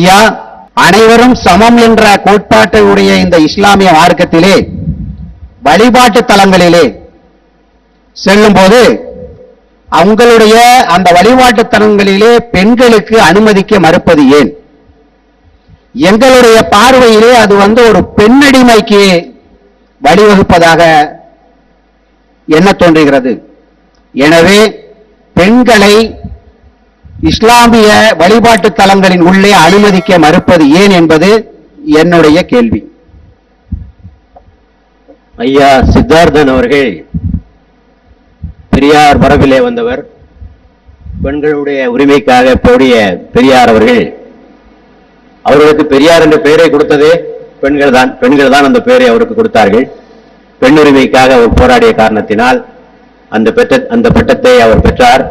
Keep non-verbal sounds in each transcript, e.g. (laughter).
ஐயா அனைவரும் சமம் என்ற கோட்பாட்டை உடைய இந்த இஸ்லாமிய மார்க்கத்திலே வழிபாட்டு தலங்களிலே செல்லும் போது அவங்களுடைய அந்த வழிபாட்டு தலங்களிலே பெண்களுக்கு அனுமதிக்க மறுப்பது ஏன்? எங்களுடைய பார்வையிலே அது வந்து ஒரு பெண்ணடிமைக்கு வழிவகுப்பதாக என்ன தோன்றுகிறது? எனவே பெண்களை இஸ்லாமிய வழிபாட்டு தலங்களின் உள்ளே அனுமதிக்க மறுப்பது ஏன் என்பது என்னுடைய கேள்வி. ஐயா சித்தார்த்தன் அவர்கள் பெரியார் மரபிலே வந்தவர் பெண்களுடைய உரிமைக்காக போடிய பெரியார் அவர்கள் அவர்களுக்கு பெரியார் என்ற பெயரை கொடுத்ததே பெண்கள் தான். பெண்கள் தான் அந்த பெயரை அவருக்கு கொடுத்தார்கள். பெண் உரிமைக்காக அவர் போராடிய காரணத்தினால் அந்த பெற்ற அந்த பட்டத்தை அவர் பெற்றார்.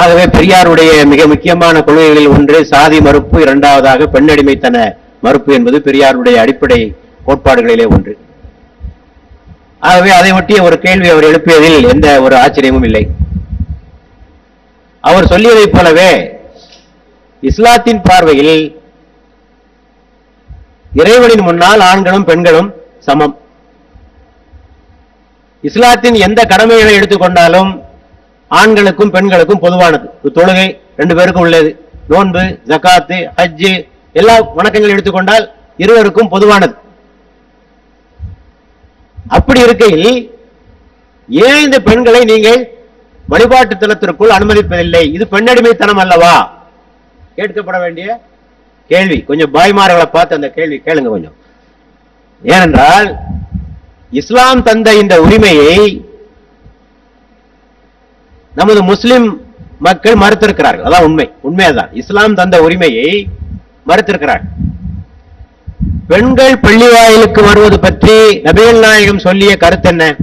ஆகவே பெரியாருடைய மிக முக்கியமான கொள்கைகளில் ஒன்று சாதி மறுப்பு இரண்டாவதாக பெண்ணடிமைத்தன மறுப்பு என்பது பெரியாருடைய அடிப்படை கோட்பாடுகளிலே ஒன்று. ஆகவே அதை ஒட்டிய ஒரு கேள்வி அவர் எழுப்பியதில் எந்த ஒரு ஆச்சரியமும் இல்லை. அவர் சொல்லியதைப் போலவே இஸ்லாத்தின் பார்வையில் இறைவனின் முன்னால் ஆண்களும் பெண்களும் சமம். இஸ்லாத்தின் எந்த கடமைகளை எடுத்துக்கொண்டாலும் ஆண்களுக்கும் பெண்களுக்கும் பொதுவானது. தொழுகை ரெண்டு பேருக்கும் உள்ளது. நோன்பு ஜகாத்து ஹஜ்ஜு எல்லா வணக்கங்கள் எடுத்துக்கொண்டால் இருவருக்கும் பொதுவானது. அப்படி இருக்கையில் ஏன் இந்த பெண்களை நீங்கள் வழிபாட்டு தளத்திற்குள் அனுமதிப்பதில்லை? இது பெண்ணடிமைத்தனம் அல்லவா? கேட்கப்பட வேண்டிய கேள்வி. கொஞ்சம் பாய்மார்களை பார்த்து அந்த கேள்வி கேளுங்க கொஞ்சம். ஏனென்றால் இஸ்லாம் தந்த இந்த உரிமையை நமது முஸ்லிம் மக்கள் மறுத்திருக்கிறார்கள். அதான் உண்மை. உண்மையதான். இஸ்லாம் தந்த உரிமையை மறுத்திருக்கிறார்கள். பெண்கள் பள்ளி வாயிலுக்கு வருவது பற்றி நபிகள் நாயகம் சொல்லிய கருத்து என்ன?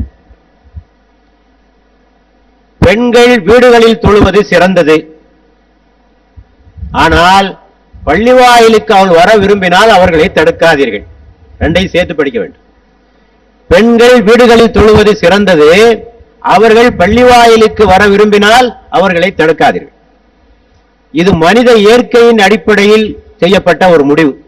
பெண்கள் வீடுகளில் தொழுவது சிறந்தது. ஆனால் பள்ளி வாயிலுக்கு அவள் வர விரும்பினால் அவர்களை தடுக்காதீர்கள். ரெண்டையும் சேர்த்து படிக்க வேண்டும். பெண்கள் வீடுகளில் தொழுவது சிறந்தது. அவர்கள் பள்ளிவாயிலுக்கு வர விரும்பினால் அவர்களை தடுக்காதீர்கள். இது மனித இயற்கையின் அடிப்படையில் செய்யப்பட்ட ஒரு முடிவு.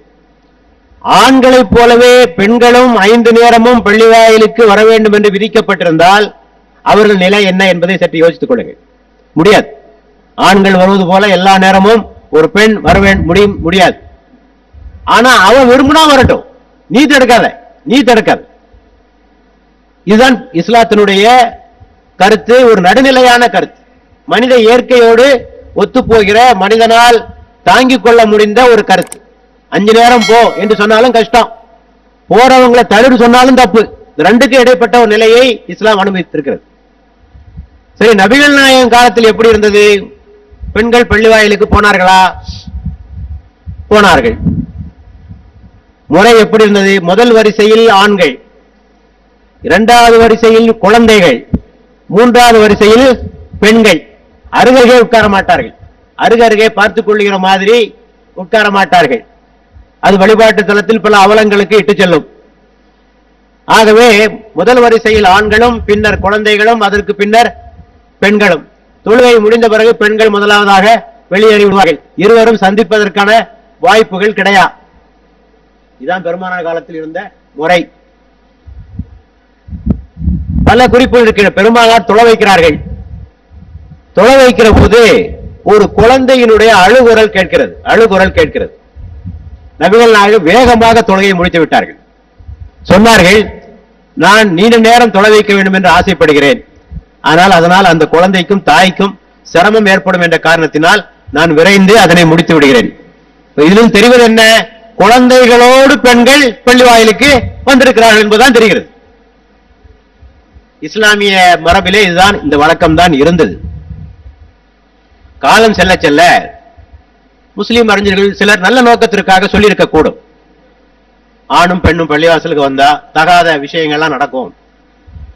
ஆண்களைப் போலவே பெண்களும் ஐந்து நேரமும் பள்ளிவாயிலுக்கு வர வேண்டும் என்று விதிக்கப்பட்டிருந்தால் அவர்கள் நிலை என்ன என்பதை சற்று யோசித்துக் கொள்ளுங்கள். முடியாது. ஆண்கள் வருவது போல எல்லா நேரமும் ஒரு பெண் வர முடியும் முடியாது. ஆனா அவன் விரும்பினா வரட்டும். நீ தடுக்காத. நீ தடுக்காத. இதுதான் இஸ்லாத்தினுடைய கருத்து ஒரு நடுநிலையான கருத்து. மனித இயற்கையோடு ஒத்துப்போகிற மனிதனால் தாங்கிக் கொள்ள முடிந்த ஒரு கருத்து. அஞ்சு நேரம் போ என்று சொன்னாலும் கஷ்டம். போறவங்களை தடு சொன்னாலும் தப்பு. ரெண்டுக்கும் இடைப்பட்ட ஒரு நிலையை இஸ்லாம் அனுமதித்திருக்கிறது. சரி நபிகள் நாயகம் காலத்தில் எப்படி இருந்தது? பெண்கள் பள்ளி வாயிலுக்கு போனார்களா? போனார்கள். முறை எப்படி இருந்தது? முதல் வரிசையில் ஆண்கள் இரண்டாவது வரிசையில் குழந்தைகள். மூன்றாவது வரிசையில் பெண்கள். அருகருகே உட்கார மாட்டார்கள். அருகருகே பார்த்துக் கொள்ளுகிற மாதிரி உட்கார மாட்டார்கள். அது வழிபாட்டு தளத்தில் பல அவலங்களுக்கு இட்டு செல்லும். ஆகவே முதல் வரிசையில் ஆண்களும் பின்னர் குழந்தைகளும் அதற்கு பின்னர் பெண்களும். தொழுகை முடிந்த பிறகு பெண்கள் முதலாவதாக வெளியேறி விடுவார்கள் இருவரும் சந்திப்பதற்கான வாய்ப்புகள் கிடையா? இதுதான் பெருமான காலத்தில் இருந்த முறை. பல குறிப்புகள் இருக்கிற பெருமானார் தொலை வைக்கிறார்கள். தொலை வைக்கிற போது ஒரு குழந்தையினுடைய அழுகுரல் கேட்கிறது. அழுகுரல் கேட்கிறது. நபிகள் நாயகம் வேகமாக தொழுகையை முடித்து விட்டார்கள். சொன்னார்கள் நான் நீண்ட நேரம் தொலை வைக்க வேண்டும் என்று ஆசைப்படுகிறேன். ஆனால் அதனால் அந்த குழந்தைக்கும் தாய்க்கும் சிரமம் ஏற்படும் என்ற காரணத்தினால் நான் விரைந்து அதனை முடித்து விடுகிறேன். இதிலும் தெரிவது என்ன? குழந்தைகளோடு பெண்கள் பள்ளி வாயிலுக்கு வந்திருக்கிறார்கள் என்பதுதான் தெரிகிறது. இஸ்லாமிய மரபிலே இதுதான் இந்த வழக்கம் தான் இருந்தது. காலம் செல்ல செல்ல முஸ்லீம் அறிஞர்கள் சிலர் நல்ல நோக்கத்திற்காக சொல்லியிருக்க கூடும் ஆணும் பெண்ணும் பள்ளிவாசலுக்கு வந்தா தகாத விஷயங்கள்லாம் நடக்கும்.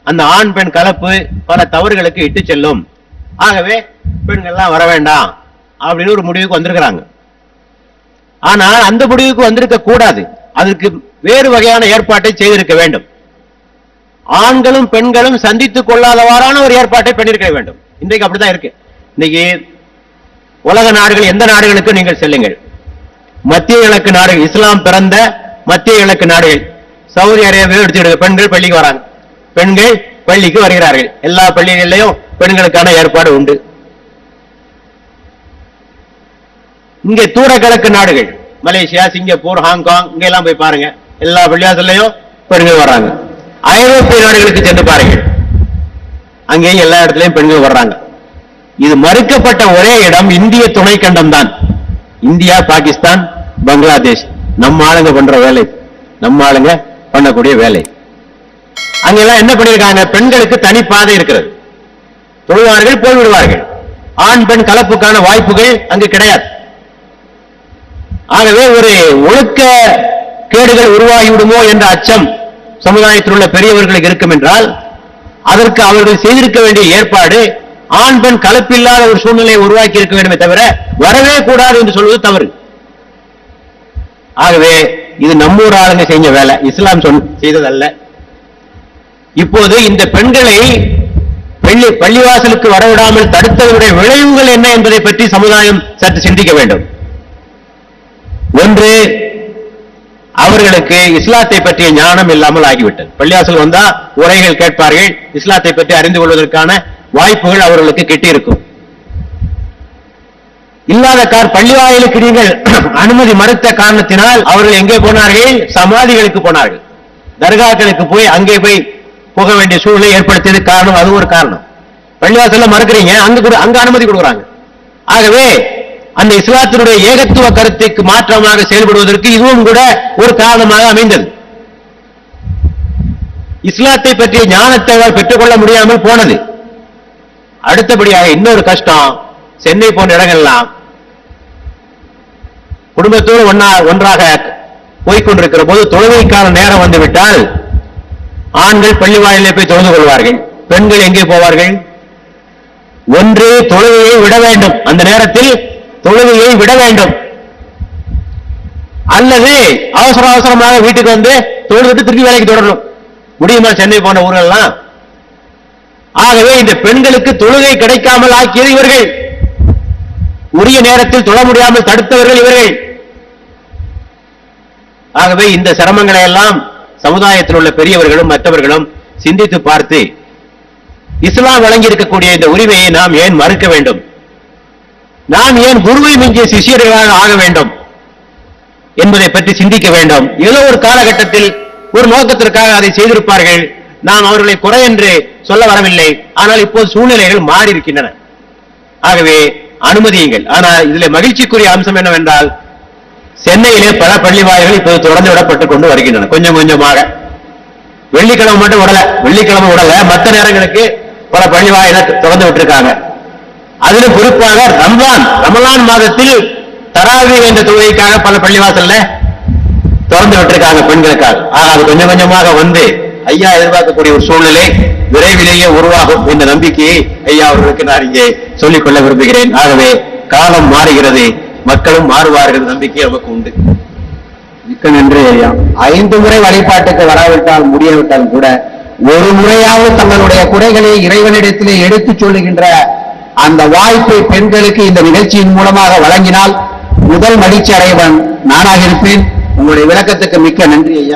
அந்த ஆண் பெண் கலப்பு பல தவறுகளுக்கு இட்டு செல்லும். ஆகவே பெண்கள்லாம் வர வேண்டாம் அப்படின்னு ஒரு முடிவுக்கு வந்திருக்கிறாங்க. ஆனால் அந்த முடிவுக்கு வந்திருக்க கூடாது அதற்கு வேறு வகையான ஏற்பாட்டை செய்திருக்க வேண்டும். ஆண்களும் பெண்களும் சந்தித்துக் கொள்ளாதவாறான ஒரு ஏற்பாட்டை பண்ணிருக்க வேண்டும். இன்றைக்கு அப்படிதான் இருக்கு. இன்னைக்கு உலக நாடுகள் எந்த நாடுகளுக்கு நீங்கள் செல்லுங்கள். மத்திய கிழக்கு நாடுகள் இஸ்லாம் பிறந்த மத்திய கிழக்கு நாடுகள். சவுதி அரேபியா எடுத்துக்கிட்டு பெண்கள் பள்ளிக்கு வராங்க. பெண்கள் பள்ளிக்கு வருகிறார்கள். எல்லா பள்ளிகளிலையும் பெண்களுக்கான ஏற்பாடு உண்டு. இங்கே தூர கிழக்கு நாடுகள் மலேசியா சிங்கப்பூர் ஹாங்காங் இங்கெல்லாம் போய் பாருங்க. எல்லா பள்ளிவாசல்லையும் பெண்கள் வர்றாங்க ஐரோப்பிய நாடுகளுக்கு சென்று பாருங்கள். அங்கேயும் எல்லா இடத்துலயும் பெண்கள் வர்றாங்க. இது மறுக்கப்பட்ட ஒரே இடம் இந்திய துணைக்கண்டம் தான். இந்தியா பாகிஸ்தான் பங்களாதேஷ். நம்ம ஆளுங்க பண்ற வேலை. நம்ம ஆளுங்க பண்ணக்கூடிய வேலை. அங்கெல்லாம் என்ன பண்ணிருக்காங்க? பெண்களுக்கு தனி பாதை இருக்கிறது. தொழுவார்கள் போய்விடுவார்கள். ஆண் பெண் கலப்புக்கான வாய்ப்புகள் அங்கு கிடையாது. ஆகவே ஒரு ஒழுக்க கேடுகள் உருவாகிவிடுமோ என்ற அச்சம் சமுதாயத்தில் உள்ள பெரியவர்களுக்கு இருக்கும் என்றால் அதற்கு அவர்கள் செய்திருக்க வேண்டிய ஏற்பாடு ஆண் பெண் கலப்பில்லாத ஒரு சூழ்நிலையை உருவாக்கி இருக்க வேண்டுமே தவிர வரவே கூடாது என்று சொல்வது தவறு. ஆகவே இது நம்மூர் ஆளுங்க செஞ்ச வேலை. இஸ்லாம் சொல் செய்ததல்ல. இப்போது இந்த பெண்களை பள்ளி பள்ளிவாசலுக்கு வரவிடாமல் தடுத்ததனுடைய விளைவுகள் என்ன என்பதை பற்றி சமுதாயம் சற்று சிந்திக்க வேண்டும். ஒன்று அவர்களுக்கு இஸ்லாத்தை பற்றிய ஞானம் இல்லாமல் ஆகிவிட்டது. பள்ளிவாசல் வந்தா உரைகள் கேட்பார்கள். இஸ்லாத்தை பற்றி அறிந்து கொள்வதற்கான வாய்ப்புகள் அவர்களுக்கு கிட்டியிருக்கும். இல்லாத கார் பள்ளிவாயலுக்கு நீங்கள் (clears throat) அனுமதி மறுத்த காரணத்தினால் அவர்கள் எங்கே போனார்கள்? சமாதிகளுக்கு போனார்கள். தர்காக்களுக்கு போய் அங்கே போய் போக வேண்டிய சூழ்நிலை ஏற்படுத்தியது காரணம் அது ஒரு காரணம். பள்ளிவாசல்ல மறுக்கிறீங்க அங்க அங்க அனுமதி கொடுக்குறாங்க. ஆகவே அந்த இஸ்லாத்தினுடைய ஏகத்துவ கருத்துக்கு மாற்றமாக செயல்படுவதற்கு இதுவும் கூட ஒரு காரணமாக அமைந்தது. இஸ்லாத்தை பற்றிய ஞானத்தை அவர் பெற்றுக்கொள்ள முடியாமல் போனது. அடுத்தபடியாக இன்னொரு கஷ்டம் சென்னை போன்ற இடங்கள்லாம் குடும்பத்தோடு ஒன்னா ஒன்றாக போய்கொண்டிருக்கிற போது தொழுகைக்கான நேரம் வந்துவிட்டால் ஆண்கள் பள்ளி வாயிலே போய் தொழுது கொள்வார்கள் பெண்கள் எங்கே போவார்கள்? ஒன்று தொழுகையை விட வேண்டும். அந்த நேரத்தில் தொழுகையை விட வேண்டும். அல்லது அவசர அவசரமாக வீட்டுக்கு வந்து தொழுதுட்டு திருப்பி வேலைக்கு தொடரணும். முடியுமா சென்னை போன ஊர்கள்லாம்? ஆகவே இந்த பெண்களுக்கு தொழுகை கிடைக்காமல் ஆக்கியது இவர்கள். உரிய நேரத்தில் தொழ முடியாமல் தடுத்தவர்கள் இவர்கள். ஆகவே இந்த சிரமங்களை எல்லாம் சமுதாயத்தில் உள்ள பெரியவர்களும் மற்றவர்களும் சிந்தித்து பார்த்து இஸ்லாம் வழங்கி இருக்கக்கூடிய இந்த உரிமையை நாம் ஏன் மறுக்க வேண்டும்? நாம் ஏன் குருவை மிஞ்சிய சிஷியர்களாக ஆக வேண்டும் என்பதை பற்றி சிந்திக்க வேண்டும். ஏதோ ஒரு காலகட்டத்தில் ஒரு நோக்கத்திற்காக அதை செய்திருப்பார்கள். நாம் அவர்களை குறை என்று சொல்ல வரவில்லை. ஆனால் இப்போது சூழ்நிலைகள் மாறி இருக்கின்றன ஆகவே அனுமதியுங்கள். ஆனால் இதில் மகிழ்ச்சிக்குரிய அம்சம் என்னவென்றால் சென்னையிலே பல பள்ளி வாயில்கள் இப்போது தொடர்ந்து விடப்பட்டுக் கொண்டு வருகின்றன. கொஞ்சம் கொஞ்சமாக. வெள்ளிக்கிழமை மட்டும் விடல. வெள்ளிக்கிழமை விடல. மற்ற நேரங்களுக்கு பல பள்ளி வாயில திறந்து விட்டுருக்காங்க. அதிலும் குறிப்பாக ரம்லான் ரமலான் மாதத்தில் தராவி என்ற தொழுகைக்காக பல பள்ளிவாசல்ல திறந்து விட்டிருக்காங்க பெண்களுக்காக. ஆக அது கொஞ்சம் கொஞ்சமாக வந்து ஐயா எதிர்பார்க்கக்கூடிய ஒரு சூழ்நிலை விரைவிலேயே உருவாகும் என்ற நம்பிக்கையை ஐயா அவர்களுக்கு நான் இங்கே சொல்லிக் கொள்ள விரும்புகிறேன். ஆகவே காலம் மாறுகிறது மக்களும் மாறுவார்கள் நம்பிக்கை நமக்கு உண்டு. மிக்க நன்றி ஐயா. ஐந்து முறை வழிபாட்டுக்கு வராவிட்டால் முடியாவிட்டாலும் கூட ஒரு முறையாவது தங்களுடைய குறைகளை இறைவனிடத்திலே எடுத்துச் சொல்லுகின்ற அந்த வாய்ப்பை பெண்களுக்கு இந்த நிகழ்ச்சியின் மூலமாக வழங்கினால் முதல் மகிழ்ச்சி அடைவன் நானாக இருப்பேன். உங்களுடைய விளக்கத்துக்கு மிக்க நன்றி ஐயா.